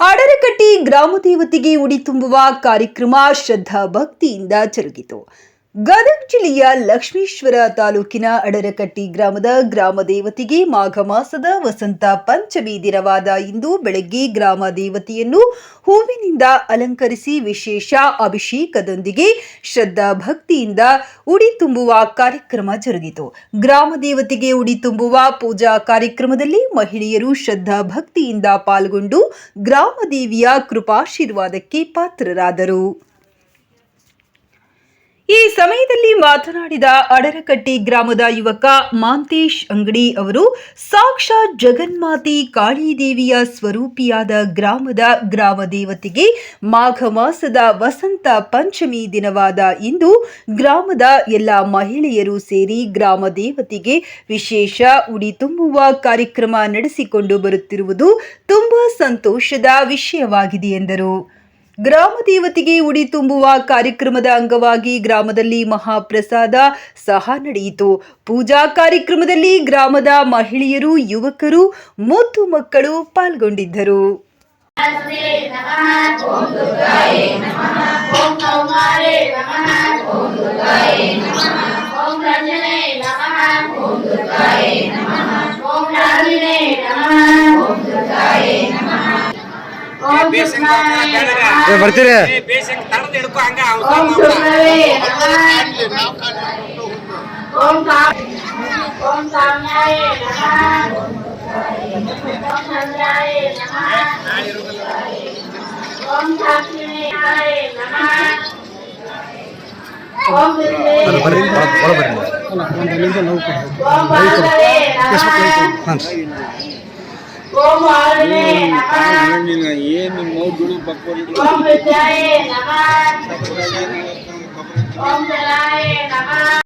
ಅಡರಕಟ್ಟಿ ಗ್ರಾಮ ದೇವತೆಗೆ ಉಡಿ ತುಂಬುವ ಕಾರ್ಯಕ್ರಮ ಶ್ರದ್ಧಾ ಭಕ್ತಿಯಿಂದ ಜರುಗಿತು. ಗದಗ ಜಿಲ್ಲೆಯ ಲಕ್ಷ್ಮೀಶ್ವರ ತಾಲೂಕಿನ ಅಡರಕಟ್ಟಿ ಗ್ರಾಮದ ಗ್ರಾಮ ದೇವತೆಗೆ ಮಾಘ ಮಾಸದ ವಸಂತ ಪಂಚಮಿ ದಿನವಾದ ಇಂದು ಬೆಳಗ್ಗೆ ಗ್ರಾಮ ದೇವತೆಯನ್ನು ಹೂವಿನಿಂದ ಅಲಂಕರಿಸಿ ವಿಶೇಷ ಅಭಿಷೇಕದೊಂದಿಗೆ ಶ್ರದ್ಧಾ ಭಕ್ತಿಯಿಂದ ಉಡಿ ತುಂಬುವ ಕಾರ್ಯಕ್ರಮ ಜರುಗಿತು. ಗ್ರಾಮ ದೇವತೆಗೆ ಉಡಿ ತುಂಬುವ ಪೂಜಾ ಕಾರ್ಯಕ್ರಮದಲ್ಲಿ ಮಹಿಳೆಯರು ಶ್ರದ್ಧಾ ಭಕ್ತಿಯಿಂದ ಪಾಲ್ಗೊಂಡು ಗ್ರಾಮ ದೇವಿಯ ಕೃಪಾಶೀರ್ವಾದಕ್ಕೆ ಪಾತ್ರರಾದರು. ಮಾತನಾಡಿದ ಅಡರಕಟ್ಟಿ ಗ್ರಾಮದ ಯುವಕ ಮಾಂತೇಶ್ ಅಂಗಡಿ ಅವರು ಸಾಕ್ಷಾತ್ ಜಗನ್ಮಾತೆ ಕಾಳಿದೇವಿಯ ಸ್ವರೂಪಿಯಾದ ಗ್ರಾಮದ ಗ್ರಾಮ ದೇವತೆಗೆ ಮಾಘ ಮಾಸದ ವಸಂತ ಪಂಚಮಿ ದಿನವಾದ ಇಂದು ಗ್ರಾಮದ ಎಲ್ಲ ಮಹಿಳೆಯರು ಸೇರಿ ಗ್ರಾಮ ದೇವತೆಗೆ ವಿಶೇಷ ಉಡಿ ತುಂಬುವ ಕಾರ್ಯಕ್ರಮ ನಡೆಸಿಕೊಂಡು ಬರುತ್ತಿರುವುದು ತುಂಬಾ ಸಂತೋಷದ ವಿಷಯವಾಗಿದೆ ಎಂದರು. ಗ್ರಾಮ ದೇವತೆಗೆ ಉಡಿ ತುಂಬುವ ಕಾರ್ಯಕ್ರಮದ ಅಂಗವಾಗಿ ಗ್ರಾಮದಲ್ಲಿ ಮಹಾಪ್ರಸಾದ ಸಹ ನಡೆಯಿತು. ಪೂಜಾ ಕಾರ್ಯಕ್ರಮದಲ್ಲಿ ಗ್ರಾಮದ ಮಹಿಳೆಯರು, ಯುವಕರು, ಮುದ್ದು ಮಕ್ಕಳು ಪಾಲ್ಗೊಂಡಿದ್ದರು. ಓಂ ಬರ್ತೀರಿ ಬೇಸಿಗೆ ತಡದ ಹಿಡ್ಕೊ ಹಂಗ ಓಂ ದುರ್ಗವೇ ನಮಃ ಓಂ ಕಾಮ್ ಓಂ ಕಾಮ್ಯಾಯೇ ನಮಃ ಓಂ ಚಂದ್ರಾಯೇ ನಮಃ ಓಂ ಸಾಕ್ಷಿಣಾಯ ನಮಃ ಓಂ Om Jaya Namah Om Jaya Namah